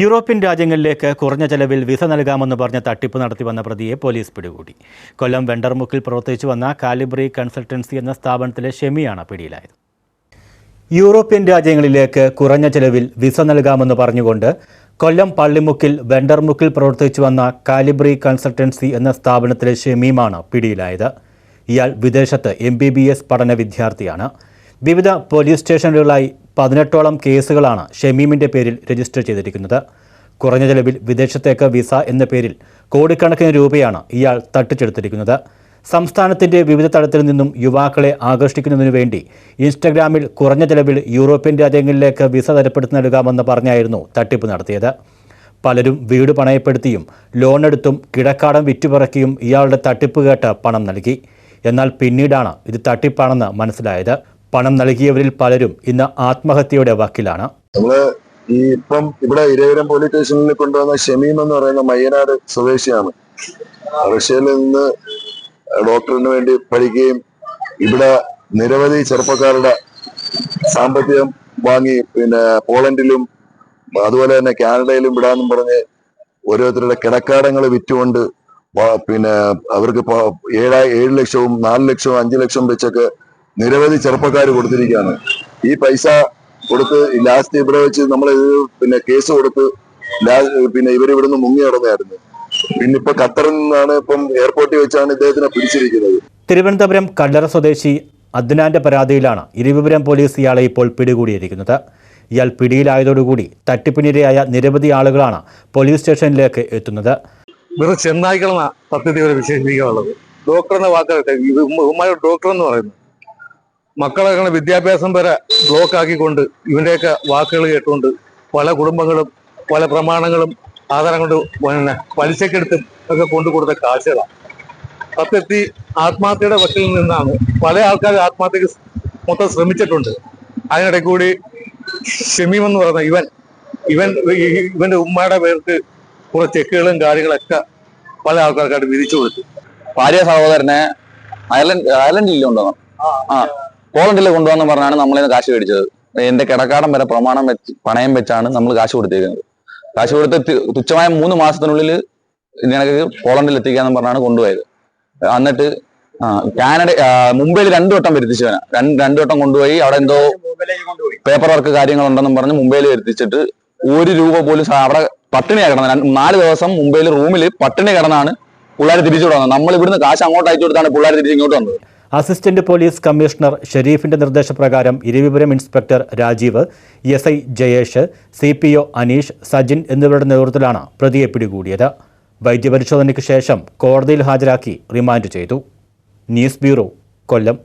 European രാജ്യങ്ങളിലേക്ക് കുറഞ്ഞ ചെലവിൽ വിസ നൽകാമെന്ന് പറഞ്ഞ തട്ടിപ്പ് നടത്തി വന്ന പ്രതിയെ പോലീസ് പിടികൂടി. കൊല്ലം വെണ്ടർമുക്കിൽ പ്രവർത്തിച്ചു വന്ന കാലിബ്രി കൺസൾട്ടൻസി എന്ന സ്ഥാപനത്തിലെ ഷെമിയാണ് പിടിയിലായത്. യൂറോപ്യൻ രാജ്യങ്ങളിലേക്ക് കുറഞ്ഞ ചെലവിൽ വിസ നൽകാമെന്ന് പറഞ്ഞുകൊണ്ട് കൊല്ലം പള്ളിമുക്കിൽ വെണ്ടർമുക്കിൽ പ്രവർത്തിച്ചു വന്ന കാലിബ്രി കൺസൾട്ടൻസി എന്ന സ്ഥാപനത്തിലെ ഷെമീമാണ് പിടിയിലായത്. ഇയാൾ വിദേശത്ത് എം ബി ബി എസ് പഠന വിദ്യാർത്ഥിയാണ്. വിവിധ പോലീസ് സ്റ്റേഷനുകളിലായി പതിനെട്ടോളം കേസുകളാണ് ഷമീമിന്റെ പേരിൽ രജിസ്റ്റർ ചെയ്തിരിക്കുന്നത്. കുറഞ്ഞ ചെലവിൽ വിദേശത്തേക്ക് വിസ എന്ന പേരിൽ കോടിക്കണക്കിന് രൂപയാണ് ഇയാൾ തട്ടിച്ചെടുത്തിരിക്കുന്നത്. സംസ്ഥാനത്തിന്റെ വിവിധ തലത്തിൽ നിന്നും യുവാക്കളെ ആകർഷിക്കുന്നതിനു വേണ്ടി ഇൻസ്റ്റഗ്രാമിൽ കുറഞ്ഞ ചെലവിൽ യൂറോപ്യൻ രാജ്യങ്ങളിലേക്ക് വിസ തരപ്പെടുത്തി നൽകാമെന്ന് പറഞ്ഞായിരുന്നു തട്ടിപ്പ് നടത്തിയത്. പലരും വീട് പണയപ്പെടുത്തിയും ലോണെടുത്തും കിടക്കാടം വിറ്റുപിറക്കിയും ഇയാളുടെ തട്ടിപ്പ് കേട്ട് പണം നൽകി. എന്നാൽ പിന്നീടാണ് ഇത് തട്ടിപ്പാണെന്ന് മനസ്സിലായത്. പണം നൽകിയവരിൽ പലരും ഇന്ന് ആത്മഹത്യയുടെ വക്കിലാണ്. ഈ ഇപ്പം ഇവിടെ ഇരവിരം പോലീസ് സ്റ്റേഷനിൽ കൊണ്ടുവന്ന ഷമീം എന്ന് പറയുന്ന മയ്യനാട് സ്വദേശിയാണ്. റഷ്യയിൽ നിന്ന് ഡോക്ടറിന് വേണ്ടി പഠിക്കുകയും ഇവിടെ നിരവധി ചെറുപ്പക്കാരുടെ സാമ്പത്തികം വാങ്ങി പിന്നെ പോളണ്ടിലും അതുപോലെ തന്നെ കാനഡയിലും വിടാന്നും പറഞ്ഞ് ഓരോരുത്തരുടെ കിടക്കാടങ്ങൾ വിറ്റുകൊണ്ട് പിന്നെ അവർക്ക് ഏഴായി ഏഴാ ഏഴ് ലക്ഷവും നാല് ലക്ഷവും അഞ്ചു ലക്ഷം വെച്ചൊക്കെ നിരവധി ചെറുപ്പക്കാർ കൊടുത്തിരിക്കുകയാണ്. ഈ പൈസ കൊടുത്ത് ലാസ്റ്റ് ഇവിടെ വെച്ച് നമ്മൾ പിന്നെ കേസ് കൊടുത്ത് പിന്നെ ഇവർ ഇവിടുന്ന് മുങ്ങി നടന്നായിരുന്നു പിന്നെ ഇപ്പൊ ഖത്തറിൽ നിന്നാണ് ഇപ്പം എയർപോർട്ടിൽ വെച്ചാണ് ഇദ്ദേഹത്തിനെ പിടിച്ചിരിക്കുന്നത്. തിരുവനന്തപുരം കല്ലറ സ്വദേശി അദ്നാന്റെ പരാതിയിലാണ്. ഇരുവിപുരം പോലീസ് ഇയാളെ ഇപ്പോൾ പിടികൂടിയിരിക്കുന്നത്. ഇയാൾ പിടിയിലായതോടുകൂടി തട്ടിപ്പിനിരയായ നിരവധി ആളുകളാണ് പോലീസ് സ്റ്റേഷനിലേക്ക് എത്തുന്നത്. വെറും ചെന്നായ്ക്കളെന്ന സത്യത്തിൽ വിശേഷിപ്പിക്കാനുള്ളത്. ഡോക്ടർ എന്ന വാക്കാകട്ടെ ഡോക്ടർ എന്ന് പറയുന്നത്. മക്കളെ വിദ്യാഭ്യാസം വരെ ബ്ലോക്ക് ആക്കിക്കൊണ്ട് ഇവന്റെയൊക്കെ വാക്കുകൾ കേട്ടുകൊണ്ട് പല കുടുംബങ്ങളും പല പ്രമാണങ്ങളും ആധാരം കൊണ്ട് പിന്നെ പലിശക്കെടുത്തും ഒക്കെ കൊണ്ടു കൊടുത്ത കാഴ്ചകളാണ് സത്യത്തിൽ ആത്മഹത്യയുടെ വക്കിൽ നിന്നാണ് പല ആൾക്കാർ ആത്മഹത്യക്ക് മൊത്തം ശ്രമിച്ചിട്ടുണ്ട്. അതിനിടെ കൂടി ഷമീം എന്ന് പറയുന്ന ഇവൻ ഇവൻ ഇവന്റെ ഉമ്മയുടെ പേർക്ക് കുറെ ചെക്കുകളും കാര്യങ്ങളൊക്കെ പല ആൾക്കാർക്കായിട്ട് വിധിച്ചു കൊടുത്തു. ഭാര്യ സഹോദരനെ അയർലൻഡ് അയർലൻഡിൽ കൊണ്ടുവന്നു ആ പോളണ്ടിൽ കൊണ്ടുവന്ന് പറഞ്ഞാണ് നമ്മളെ കാശ് മേടിച്ചത്. എന്റെ കിടക്കാടം വരെ പ്രമാണം വെച്ച് പണയം വെച്ചാണ് നമ്മൾ കാശ് കൊടുത്തിരിക്കുന്നത് കാശ് കൊടുത്ത് തുച്ഛമായ മൂന്ന് മാസത്തിനുള്ളിൽ നിനക്ക് പോളണ്ടിൽ എത്തിക്കാന്ന് പറഞ്ഞാണ് കൊണ്ടുപോയത്. എന്നിട്ട് കാനഡ മുംബൈയിൽ രണ്ടു വട്ടം വരുത്തിച്ചവനാ. രണ്ട് രണ്ടു വട്ടം കൊണ്ടുപോയി അവിടെ എന്തോ പേപ്പർ വർക്ക് കാര്യങ്ങളുണ്ടെന്നും പറഞ്ഞ് മുംബൈയിൽ വരുത്തിച്ചിട്ട് ഒരു രൂപ പോലും അവിടെ പട്ടിണി കിടന്നത് നാല് ദിവസം മുംബൈയിൽ റൂമിൽ പട്ടിണി കിടന്നാണ് പിള്ളേർ തിരിച്ചു വിടുന്നത് നമ്മൾ ഇവിടുന്ന് കാശ് അങ്ങോട്ട് അയച്ചു കൊടുത്താണ് പിള്ളേർ തിരിച്ച് ഇങ്ങോട്ട് വന്നത്. അസിസ്റ്റന്റ് പോലീസ് കമ്മീഷണർ ഷെരീഫിന്റെ നിർദ്ദേശപ്രകാരം Iravipuram inspector Rajeev S I Jayesh C P O Aneesh Sajin എന്നിവരുടെ നേതൃത്വത്തിലാണ് പ്രതിയെ പിടികൂടിയത്. വൈദ്യപരിശോധനയ്ക്ക് ശേഷം കോടതിയിൽ ഹാജരാക്കി റിമാൻഡ് ചെയ്തു. News bureau Kollam.